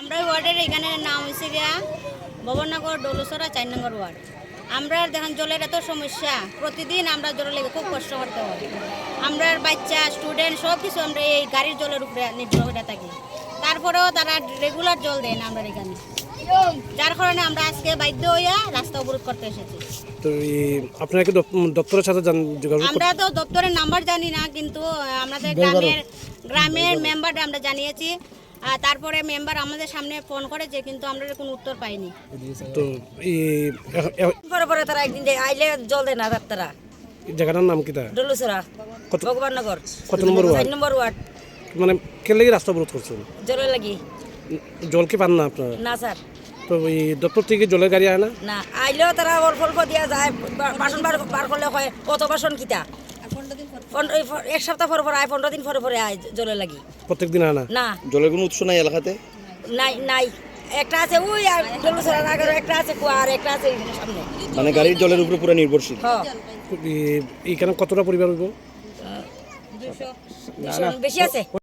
আমরা ওয়ার্ডের এখানে নাম হয়েছে গিয়া ভবননগর ডলুসরা চার নম্বর ওয়ার্ড। আমরা দেখেন জলের এত সমস্যা, প্রতিদিন আমরা জলের লেগে খুব কষ্ট করতে হয়। আমরা বাচ্চা স্টুডেন্ট সব কিছু আমরা এই গাড়ির জলের উপরে নির্ভর করে থাকি। তারপরেও তারা রেগুলার জল দেয় না আমরা এখানে। যার কারণে আমরা আজকে বাধ্য হইয়া রাস্তা অবরোধ করতে এসেছি। তো আপনারা কি দপ্তরের সাথে যোগাযোগ আমরা তো দপ্তরের নাম্বার জানি না কিন্তু আমাদের গ্রামের গ্রামের মেম্বার আমরা জানিয়েছি। আর তারপরে মেম্বার আমাদের সামনে ফোন করেছে কিন্তু আমরা কোনো উত্তর পাইনি। তো পরে পরে তারা একদিন আইলে জল দেয় না তারা জায়গাটার নাম কিটা? ডলুসরা। কত ভগবাননগর। কত নম্বর ওয়ার্ড? নম্বর ওয়ার্ড। মানে কেলে রাস্তা অবরোধ করছেন? জলের লাগি। জল কি পান না আপনারা? না স্যার। তো এই দপ্তর থেকে জলের গাড়ি আয় না না আইলেও তারা অল্প অল্প দিয়া যায় বাসন বার বার করলে হয় কত বাসন কিতা? এক সপ্তাহ পরে পরে আয় পনেরো দিন পরে পরে আয় জলের লাগি। প্রত্যেক দিন আয় না। না জলের কোনো উৎস নাই এলাকাতে? নাই নাই। একটা আছে ওই ডলুসরার আগে একটা আছে কুয়া আর একটা আছে সামনে। মানে গাড়ির জলের উপরে পুরো নির্ভরশীল? হ এই- এইখানে কতটা পরিবার হইব? বেশি আছে।